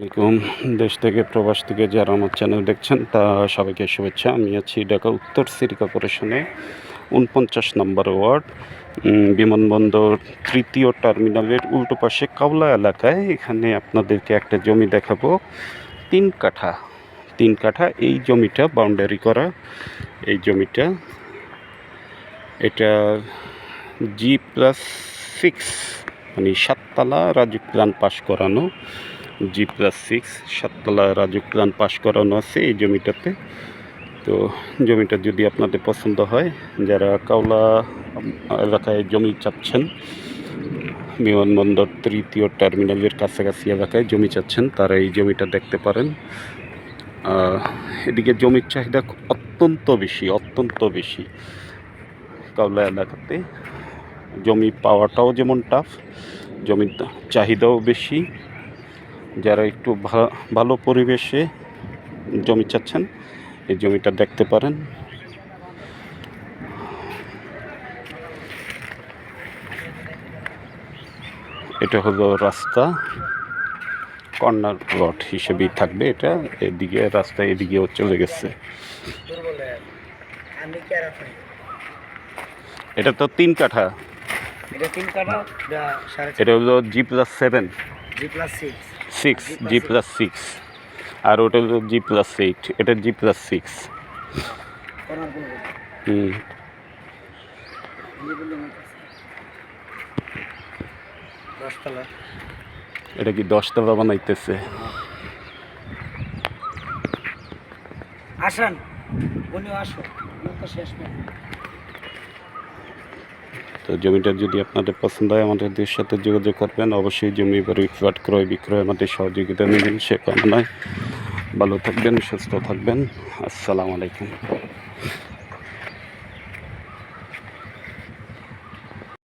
আসসালামাইকুম দেশ থেকে, প্রবাস থেকে যারা আমার চ্যানেল দেখছেন, তা সবাইকে শুভেচ্ছা। আমি আছি ঢাকা উত্তর সিটি কর্পোরেশনে, উনপঞ্চাশ নম্বর ওয়ার্ড। বিমানবন্দর তৃতীয় টার্মিনালের উল্টো পাশে কাওলা এলাকায়। এখানে আপনাদেরকে একটা জমি দেখাবো। তিন কাঠা। তিন কাঠা, এই জমিটা বাউন্ডারি করা। এই জমিটা, এটা জি প্লাস সিক্স মানে সাততলা রাজুক প্ল্যান পাশ করানো জি প্লাস সিক্স সাততলা রাজুক প্ল্যান পাশ করানো আছে এই জমিটাতে। তো জমিটা যদি আপনাদের পছন্দ হয়, যারা কাওলা এলাকায় জমি চাচ্ছেন, বিমানবন্দর তৃতীয় টার্মিনালের কাছাকাছি এলাকায় জমি চাচ্ছেন, তারা এই জমিটা দেখতে পারেন। এদিকে জমির চাহিদা অত্যন্ত বেশি অত্যন্ত বেশি কাওলা এলাকাতে। জমি পাওয়াটাও যেমন টাফ জমির চাহিদাও বেশি। যারা একটু ভালো পরিবেশে জমি চাচ্ছেন এই জমিটা দেখতে পারেন। এটা হলো রাস্তা কর্নার রড হিসেবেই থাকবে এটা। এদিকে রাস্তা এদিকেও চলে গেছে। এটা তো তিন কাঠা। এটা তিন কাটা এটা সাড়ে এটা হলো G plus seven G plus six six G plus six আর ওটা হলো জি প্লাস এইট এটা জি প্লাস সিক্স হুম। এটা কি দশতলা বানাইতেছে? আসেন উনিও আসো শেষ তো জমিটা যদি আপনাদের পছন্দ হয় আমাদের দেশের সাথে যোগাযোগ করবেন। অবশ্যই জমি, বাড়ি, ফ্ল্যাট, ক্রয়, বিক্রয় আমাদের সহযোগিতা নেবেন, সে কামনায়। ভালো থাকবেন, সুস্থ থাকবেন। আসসালামু আলাইকুম।